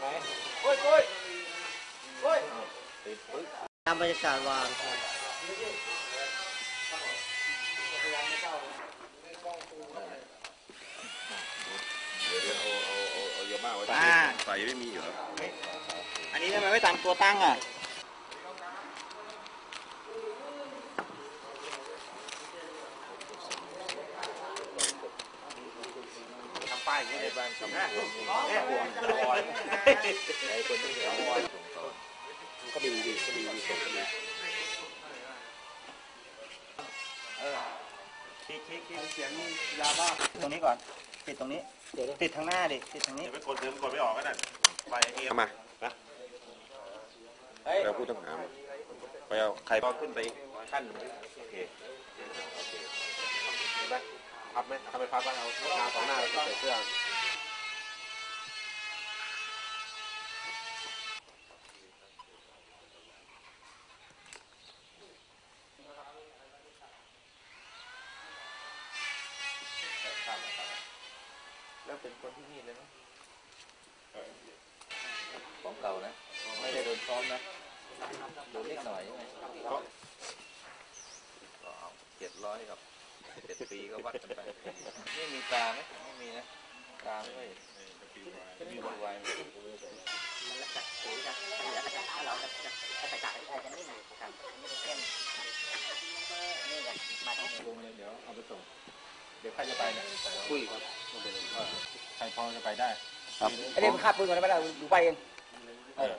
ไหมตามบรรยากาศวางเดี๋ยวเดี๋ยวเอาเอาเอาเอาเยอะมากไว้อ่าไฟไม่มีอยู่แล้วอันนี้ทำไมไม่ตามตัวตั้งอะทำป้ายอย่างนี้ในบ้านทำหน้าแม่ห่วง ก็มีมีส่งก็มีเออคลิกคลิกคลิกเสียงยาบ้าตรงนี้ก่อน ติดตรงนี้ ติดทางหน้าดิ ติดทางนี้ ไปกดเดิมกดไม่ออกก็ได้ไฟเอ็มมานะเอาผู้ต้องหามไปเอาใครก็ขึ้นไปขั้นโอเคโอเคเห็นไหมพับไหมทำไมพับบ้างเอาหน้าสองหน้าแล้วก็ใส่เสื้อ แล้วเป็นคนที่นี่เลยไหมของเก่านะ ไม่ได้โดนซ้อมนะโดนเล็กหน่อยใช่ไหมก็เอาเจ็ดร้อยกับเจ็ดปีก็วัดกันไปไม่มีตาไหมไม่มีนะ ตาไม่ค่อยจะมีวายไหมลงเลยเดี๋ยวเอาไปส่ง เดี๋ยวใครจะไปเนี่ยคุยครับ ใครพอจะไปได้ไอ้นี่มันคาบปืนก่อนได้ไหมล่ะดูไปเองเออ